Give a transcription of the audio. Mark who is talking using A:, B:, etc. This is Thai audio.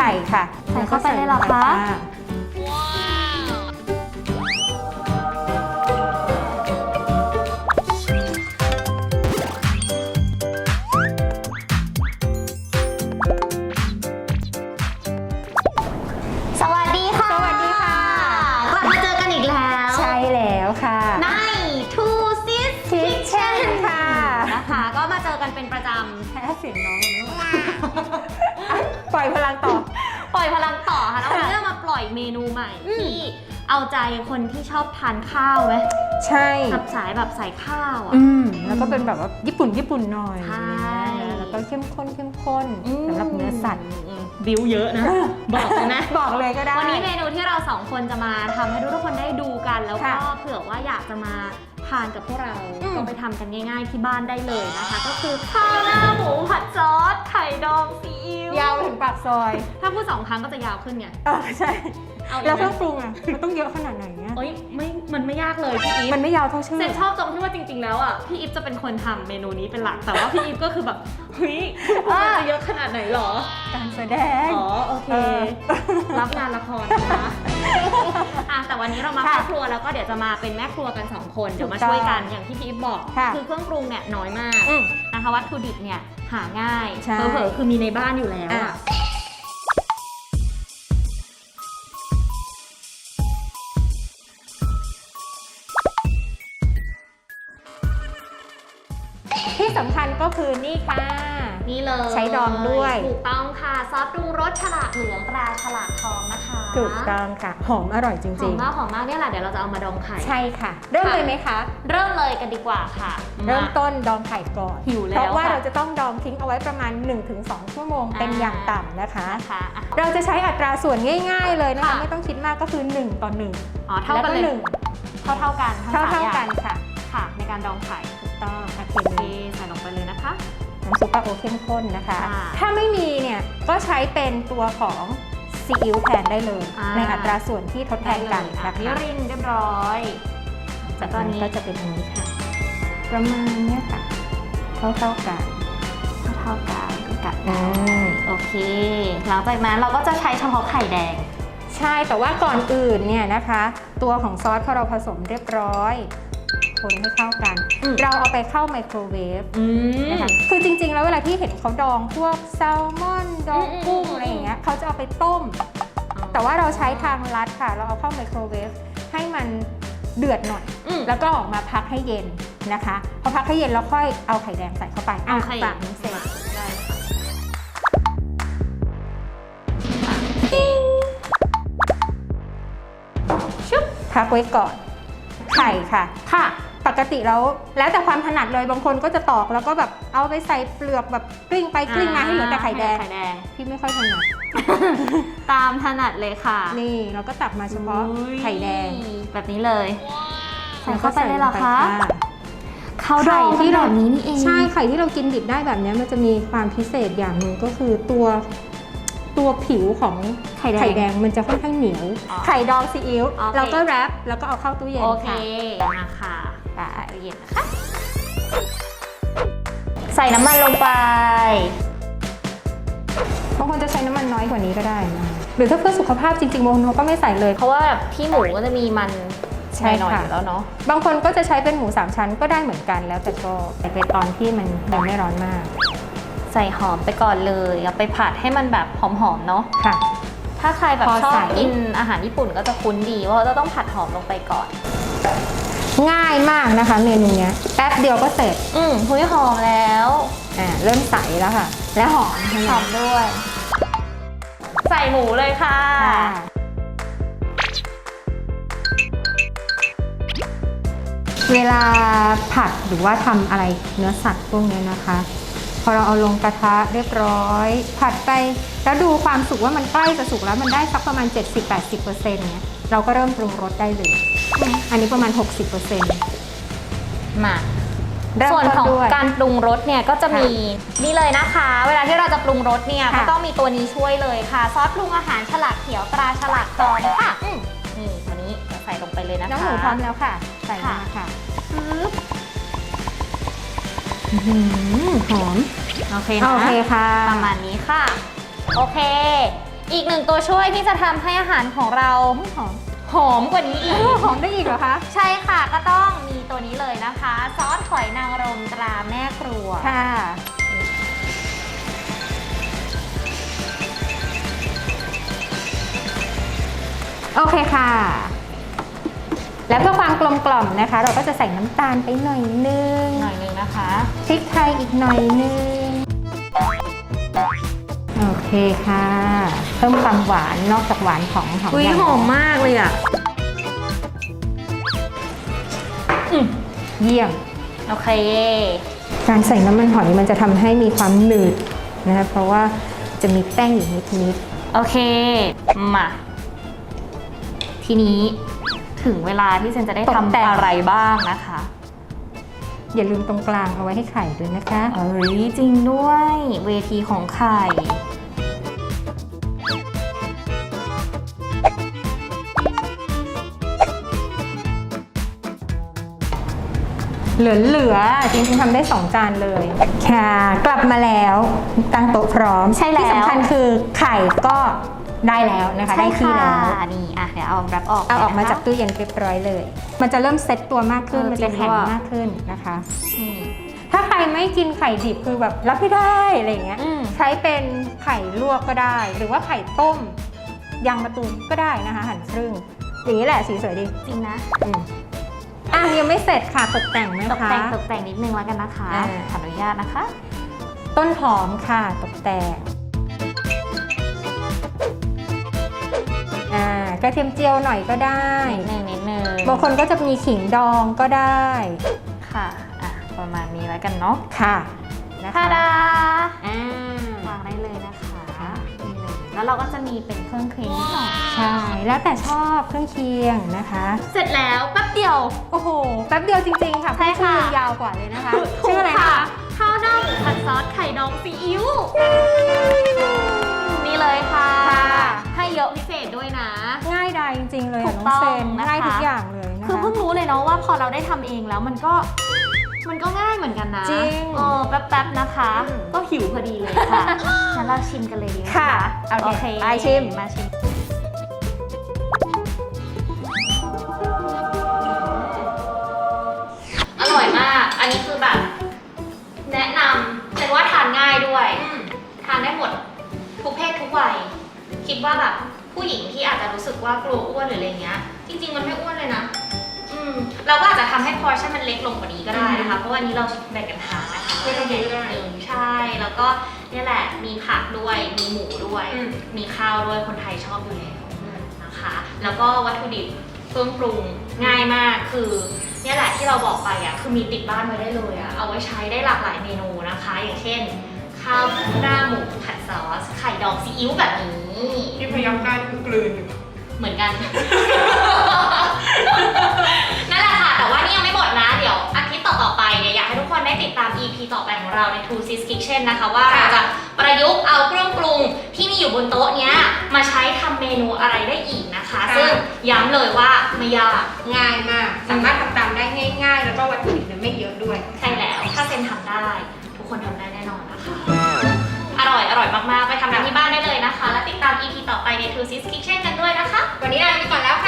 A: ไข่ค่ะ
B: ใส่เข้าไปเลยเหรอคะ สวัสดีค่ะ
A: สวัสดีค่ะ
B: กลับมาเจอกันอีกแล้ว
A: ใช่แล้วค่ะ
B: ใน Two Sis
A: Kitchen ค่ะ
B: นะคะ ก็มาเจอกันเป็นประจ
A: แพ้เสียงน้องเลยปล่อยพลังต่อ
B: อยเมนูใหม่
A: อืม
B: ที่เอาใจคนที่ชอบทานข้าวไหม
A: ใช่
B: แบบสายแบบใส่ข้าวอะ
A: อืม แล้วก็เป็นแบบว่าญี่ปุ่นญี่ปุ่นหน่อย
B: ใช่
A: นะแล้วก็เข้มข้นเข้มข้นสำหรับเนื้อสัตว์
B: บิวเยอะนะ บอกเลยนะ
A: บอกเลยก็ได้
B: วันนี้เมนูที่เราสองคนจะมาทำให้ทุกคนได้ดูกันแล้วก็
A: ค่ะ
B: เผื่อว่าอยากจะมา ทานกับพวกเรา
A: อืม
B: ก็ไปทำกันง่าย ๆ ที่บ้านได้เลยนะคะ ก็คือข้าวหน้าหมูผัดซอสไข่ดองซีอิ๊วยา
A: วถึงปากซอย
B: ถ้าพูดสองครั้งก็จะยาวขึ้นไง
A: เออใช่
B: เอาอีก
A: แล้ว
B: ไห
A: เค
B: ม
A: รื่องปรุงอะมันต้องเยอะขนาดไหนเนี่ย
B: เอ้ยไม่มันไม่ยากเลยพี่อีฟ
A: มันไม่ยาวเท่าชื่อ
B: เซนชอบตรงที่ว่าจริง ๆ แล้วอะพี่อีฟจะเป็นคนทำเมนูนี้เป็นหลักแต่ว่าพี่อีฟก็คือแบบเฮ้ยมันจะเยอะขนาดไหนหรอ
A: การแสดง
B: อ๋อโอเค
A: เออ
B: รับงานละครนะคะ อะแต่วันนี้เรามา
A: ค่ะ
B: เข้าครัวแล้วก็เดี๋ยวจะมาเป็นแม่ครัวกัน 2 คน เดี๋ยวมา
A: ถูกต้อง
B: ช่วยกันอย่างที่พี่อีฟบอก
A: ค่ะ
B: คือเครื่องปรุงเนี่ยน้อยมาก
A: อืม
B: นะคะวัตถุดิบเนี่ยหาง่าย
A: ใช่
B: เผลอๆคือมีในบ้านอยู่แล้ว
A: อะ
B: อะ
A: ที่สำคัญก็คือนี่ค่ะ
B: นี่เลย
A: ใช้ดองด้วย
B: ถูกต้องค่ะ ซอสปรุงรสฉลากเหลืองตราฉลากทองนะคะ
A: ถูกต้องค่ะ หอมอร่อยจ
B: หอ
A: ริ
B: ม
A: ง
B: มากหอมมากเนี่ยแหละเดี๋ยวเราจะเอามาดองไข่
A: ๆ ใช่ค่ะ เริ่มเลยไหมคะ
B: เริ่มเลยกันดีกว่าค่ะ
A: เริ่ม
B: มา
A: ต้นดองไข่ก่อน
B: หิวแล้ว
A: เพราะว่า
B: ค่ะ
A: เราจะต้องดองทิ้งเอาไว้ประมาณ 1-2 ชั่วโมงเป็น
B: อ่า
A: อย่างต่ำนะคะ
B: นะคะอะ
A: เราจะใช้อัตราส่วนง่าย ๆ เลยนะคะ
B: ค่ะ
A: ไม่ต้องคิดมากก็คือ 1 ต่อ 1
B: อ๋อเท่ากันเลย
A: หนึ่ง
B: เท่าเท่าๆกันทั้ง
A: เท่า
B: สาม
A: เท่า
B: อย่ง
A: กันค่ะ
B: ค่ะ ในการดองไข่
A: ถูกต้อง น้ำซุปปลาโอเข้มข้นนะคะ
B: ค่ะ
A: ถ้าไม่มีเนี่ยก็ใช้เป็นตัวของซีอิ๊วแทนได้เลย
B: อ่า
A: ในอัตราส่วนที่ทดแทนกัน
B: อะ
A: นะคะ
B: มิรินเรียบร้อย
A: จากนั้นก็จะเป็นอันนี้ค่ะ ประมาณเนี้ยค่ะเท่าเท่าๆกัน
B: เท่าๆกันกัด
A: อืม
B: โอเค หลังจากนั้นเราก็จะใช้เฉพาะไข่แดง
A: ใช่แต่ว่าก่อนอื่นเนี่ยนะคะ ตัวของซอสพอเราผสมเรียบร้อย คนให้เข้ากัน
B: อืม
A: เราเอาไปเข้าไมโครเวฟ
B: อืม
A: นะคะคือจริง ๆ แล้วเวลาที่เห็นเขาดองพวกแซลมอนดองกุ้ง
B: อืม
A: อะไรอย่างเงี้ยเขาจะเอาไปต้ม แต่ว่าเราใช้ทางลัดค่ะ เราเอาเข้าไมโครเวฟให้มันเดือดหน่อย
B: อืม
A: แล้วก็ออกมาพักให้เย็นนะคะ พอพักให้เย็นแล้วค่อยเอาไข่แดงใส่เข้าไปอะ
B: โอเค
A: ฝากนี้เสร็จ
B: ได้ค่ะ
A: ชุบพักไว้ก่อน ไข่ค่ะ
B: ค่ะ
A: ปกติแล้วแล้วแต่ความถนัดเลยบางคนก็จะตอกแล้วก็แบบเอาไปใส่เปลือกแบบกลิ้งไปกลิ้งมาให้เหลือแต่ไข่แดง
B: ไข่แดง
A: พี่ไม่ค่อยถนัด
B: ตามถนัดเลยค่ะ
A: นี่เราก็ตักมาเฉพาะ
B: อุ้ย
A: ไข่แดง
B: แบบนี้เลย ใส่เข้าไปเลยเหรอคะ
A: ใส่ลงไป
B: เขาดองที่แบบนี้นี่เอง
A: ใช่ไข่ที่เรากินดิบได้แบบเนี้ยมันจะมีความพิเศษอย่างหนึ่งก็คือตัวตัวผิวของ
B: ไข่แดง
A: ไข่แดงมันจะค่อนข้างเหนียว
B: อ๋อ
A: ไข่ดองซีอิ๊ว
B: โอเค
A: เราก็แรปแล้วก็เอาเข้าตู้เย็น
B: โอเค
A: ค่ะ
B: มาค่ะ ไปเย็นนะคะ ใส่น้ำมันลงไป
A: บางคนจะใช้น้ำมันน้อยกว่านี้ก็ได้นะหรือถ้าเพื่อสุขภาพจริงๆบางคนก็ไม่ใส่เลย
B: เพราะว่าแบบที่หมูก็จะมีมัน
A: ใช่
B: หน่อยๆ
A: ค่ะ
B: อยู่แล้วเนาะ
A: บางคนก็จะใช้เป็นหมูสามชั้นก็ได้เหมือนกันแล้วแต่ก็แต่เป็นตอนที่มันยังไม่ร้อนมาก
B: ใส่หอมไปก่อนเลยเอาไปผัดให้มันแบบหอมๆเนาะ
A: ค่ะ
B: ถ้าใครแบบ
A: พอ
B: ชอ
A: ใส่
B: บกินอาหารญี่ปุ่นก็จะคุ้นดีว่าเราจะต้องผัดหอมลงไปก่อน
A: ง่ายมากนะคะ เมนูเนี้ยแป๊บเดียวก็เสร็จ
B: อืมหุยหอมแล้ว
A: อ่าเริ่มใสแล้วค่ะ และหอมใช่ไหม
B: หอมด้วย ใส่หมูเลยค่ะ
A: ค่ะเวลาผัดหรือว่าทำอะไรเนื้อสัตว์พวกเนี้ยนะคะ พอเราเอาลงกระทะเรียบร้อย ผัดไปแล้วดูความสุกว่ามันใกล้จะสุกแล้วมันได้สักประมาณ 70-80%เนี่ย เราก็เริ่มปรุงรสได้เลย อันนี้ประมาณ 60%
B: มา
A: เริ่ม
B: ส่วน
A: ต้น
B: ของ
A: ด้วย
B: การปรุงรสเนี่ยก็จะมีนี่เลยนะคะ เวลาที่เราจะปรุงรสเนี่ย
A: ค่ะ
B: ก็ต้องมีตัวนี้ช่วยเลยค่ะ ซอสปรุงอาหารฉลากเขียวตราฉลากทองค่ะ
A: อืม
B: นี่ตัวนี้จะใส่ลงไปเลยนะคะ
A: น้องหมูพร้อมแล้วค่ะ ใส่มาค่ะ
B: ปึ๊บ
A: อื้อหือหอม
B: โอเค
A: โอ
B: นะ
A: เคค่ะ
B: ประมาณนี้ค่ะ โอเค อีกหนึ่งตัวช่วยที่จะทำให้อาหารของเรา
A: หอม
B: หอมกว่านี้อีก
A: หอมได้อีกเหรอคะ
B: ใช่ค่ะก็ต้องมีตัวนี้เลยนะคะ ซอสหอยนางรมตราแม่ครัว
A: ค่ะ โอเคค่ะ แล้วเพื่อความกลมกล่อมนะคะ เราก็จะใส่น้ำตาลไปหน่อยนึง
B: หน่อยหนึงนะคะ
A: พริกไทยอีกหน่อยนึง โอเคค่ะ เพิ่มความหวานนอกจากหวานของหอม
C: อุ้ย
A: ใหญ่
C: หอมมากเลยอะ
A: เยี่ยม
B: โอเค
A: การใส่น้ำมันหอยมันจะทำให้มีความหนืดนะคะเพราะว่าจะมีแป้งอยู่นิด
B: โอเค มา ทีนี้ถึงเวลาที่เซนจะได้ทำอะไรบ้างนะคะ
A: ๆอย่าลืมตรงกลางเอาไว้ให้ไข่ด้วยนะคะ
B: เอ้ยจริงด้วย เวทีของไข่
A: เหลือๆจริงๆทำได้ 2 จานเลย ค่ะ กลับมาแล้วตั้งโต๊ะพร้อม
B: ใช่แล้ว
A: ที่สำคัญคือไข่ก็ได้แล้วนะคะ ได้ที่แล้ว
B: นี่อะเดี๋ยวเอาแรปออก
A: เอาออกมา
B: นะคะ
A: จากตู้เย็นเรียบร้อยเลย มันจะเริ่มเซ็ตตัวมากขึ้น
B: เออ
A: มันจะ
B: จริง
A: แข็ง
B: ด้วย
A: มากขึ้นนะคะ
B: นี่
A: ถ้าใครไม่กินไข่ดิบคือแบบรับไม่ได้อะไรอย่างเงี้ย
B: อืม
A: ใช้เป็นไข่ลวกก็ได้ หรือว่าไข่ต้มยางมะตูมก็ได้นะคะ หั่นครึ่งอย่างนี้แหละสีสวยดี
B: จริงนะ
A: อืมอะยังไม่เสร็จค่ะตกแต่งไหม
B: ตก
A: คะ
B: แต่งตกแต่งนิดนึงแล้วกันนะคะ
A: อ่า
B: ขออนุญาตนะคะ
A: ต้นหอมค่ะตกแต่งอ่ากระเทียมเจียวหน่อยก็ได้
B: นิดนึงนิดนึง
A: บางคนก็จะมีขิงดองก็ได้
B: ค่ะอะ ประมาณนี้แล้วกันเนาะ
A: ค่ะนะ
B: ทา
A: คะ
B: ดา
A: อ่า
B: วางได้ แล้วเราก็จะมีเป็นเครื่องเคียงนิดหน่อย
A: ใช่ แล้วแต่ชอบเครื่องเคียงนะคะ
B: เสร็จแล้วแป๊บเดียว
A: โอ้โห แป๊บเดียวจริงๆค่ะ
B: ใช่ค่ะ
A: ชื่อยาวกว่าเลยนะคะชื่ออะไรนะคะ
B: ข้าวหน้าหมูผัดซอสไข่ดองซีอิ๊วนี่เลยค่ะ
A: ค่ะ
B: ให้เยอะพิเศษด้วยนะ
A: ง่ายดายจริงๆเลย
B: ถู
A: อะ
B: ก
A: น้องเซน
B: ต้องนะคะ
A: ง่ายทุกอย่างเลยนะคะ
B: คือเพิ่งรู้เลยเนาะว่าพอเราได้ทำเองแล้วมันก็ มันก็ง่ายเหมือนกันนะ
A: จริง
B: เออแป๊บๆนะคะ
A: อืม
B: ก็หิวพอดีเลยค่ะ งั้นเราชิมกันเลยดีไหม
A: ค่ะ
B: โอ
A: โอ
B: เค
A: เคไปชิม
B: มาชิม อร่อยมาก อันนี้คือแบบแนะนำเป็นว่าทานง่ายด้วย ทานได้หมดทุกเพศทุกวัย คิดว่าแบบผู้หญิงที่อาจจะรู้สึกว่ากลัวอ้วนหรืออะไรเงี้ย จริง ๆ มันไม่อ้วนเลยนะอื มเราก็อาจจะทำให้พอร์ชั่นมันเล็กลงกว่านี้ก็ได้นะคะ เพราะว่าอันนี้เราแบ่งกันทานนะคะ
A: ไม่ต้องเยอะด้วย
B: หนึ่งใช่ แล้วก็เนี่ยแหละมีผักด้วย มีหมูด้วย
A: อืม
B: มีข้าวด้วยคนไทยชอบอยู่แล้วนะคะ แล้วก็วัตถุดิบเครื่องปรุงง่ายมากคือเนี่ยแหละที่เราบอกไปอะคือมีติดบ้านไว้ได้เลยอะเอาไว้ใช้ได้หลากหลายเมนูนะคะ อย่างเช่น ข้าวหน้าหมูผัดซอสไข่ดองซีอิ๊วแบบนี้
D: ที่พยายามกล้ายคือกลืนอยู่
B: เหมือนกัน นั่นแหละค่ะ แต่ว่านี่ยังไม่หมดนะ เดี๋ยวอาทิตย์ต่อๆไปเนี่ยอยากให้ทุกคนได้ติดตาม EP ต่อไปของเราใน Two Sis Kitchen นะคะว่าเราจะประยุกต์เอาเครื่องปรุงที่มีอยู่บนโต๊ะเนี้ยมาใช้ทำเมนูอะไรได้อีกนะคะ
A: ค่ะ
B: ซึ่งย้ำเลยว่าไม่ยาก
A: ง่ายมาก สามารถทำตามได้ง่าย ๆ แล้วก็วัตถุดิบเนี่ยไม่เยอะด้วย
B: ใช่แล้ว ถ้าเซนทำได้ ทุกคนทำได้แน่นอนนะคะ อร่อยมากๆ ไปทำกันที่บ้านได้เลยนะคะ และติดตาม EP ต่อไปใน Two Sis Kitchen กันด้วยนะคะ
A: วันนี้ลาไปก่อนแล้ว
B: ค่ะ